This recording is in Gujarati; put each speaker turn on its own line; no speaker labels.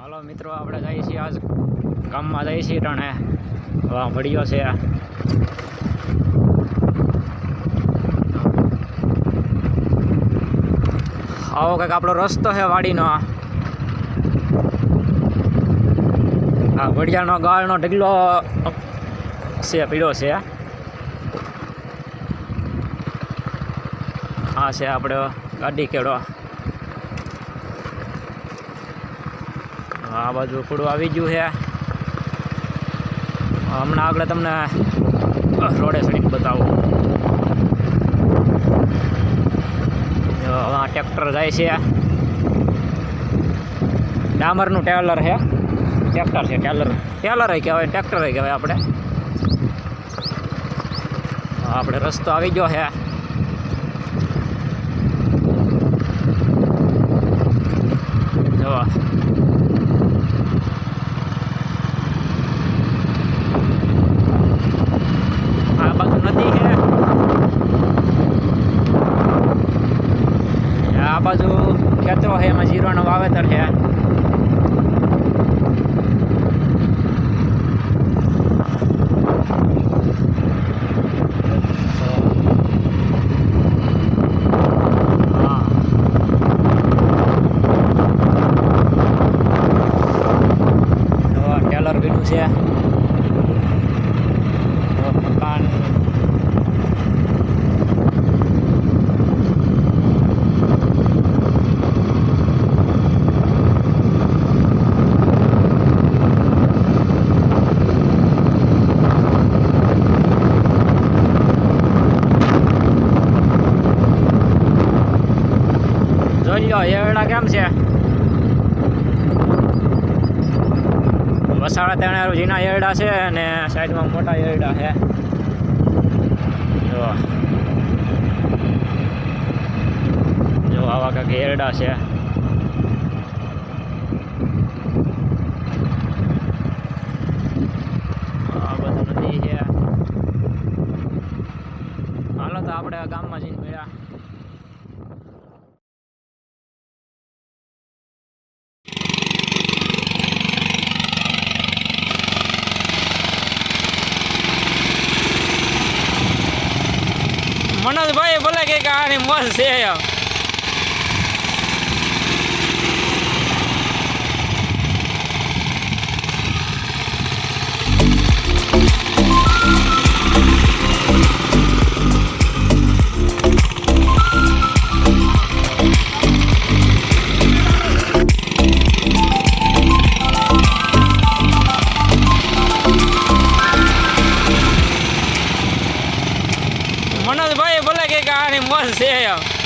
હાલો મિત્રો, આપણે જઈએ છીએ આજ ગામમાં જઈએ છીએ ટાણે. વાહ મળ્યો છે આવો કંઈક આપણો રસ્તો છે વાડીનો આ. વડિયાનો ગાળનો ઢગલો છે, પીળો છે. હા છે આપણે ગાડી કેળો. આ બાજુ કુડું આવી ગયું છે. હમણાં આગળ તમને રોડે ચડીને બતાવું. હવે ટ્રેક્ટર જાય છે. ડામરનું ટેલર છે. ટ્રેક્ટર છે, ટેલર. ટેલર કહેવાય, ટ્રેક્ટર કહેવાય આપણે. આપણે રસ્તો આવી ગયો છે જો આ બાજુ નદી છે આ બાજુ ખેતરો છે એમાં જીરાનું વાવેતર છે. ટેલર બીડું છે જો મકાન લો એરડા કેમ છે? વસાડા તેણે ઝીણા એરડા છે અને સાઈડમાં મોટા એરડા છે. જો. જો આવા કાંક એરડા છે. આપણે ગામમાં જઈને મળ્યા. મનોજભાઈ બોલે કે આની મોજ છે એમ. મોજ છે એમ.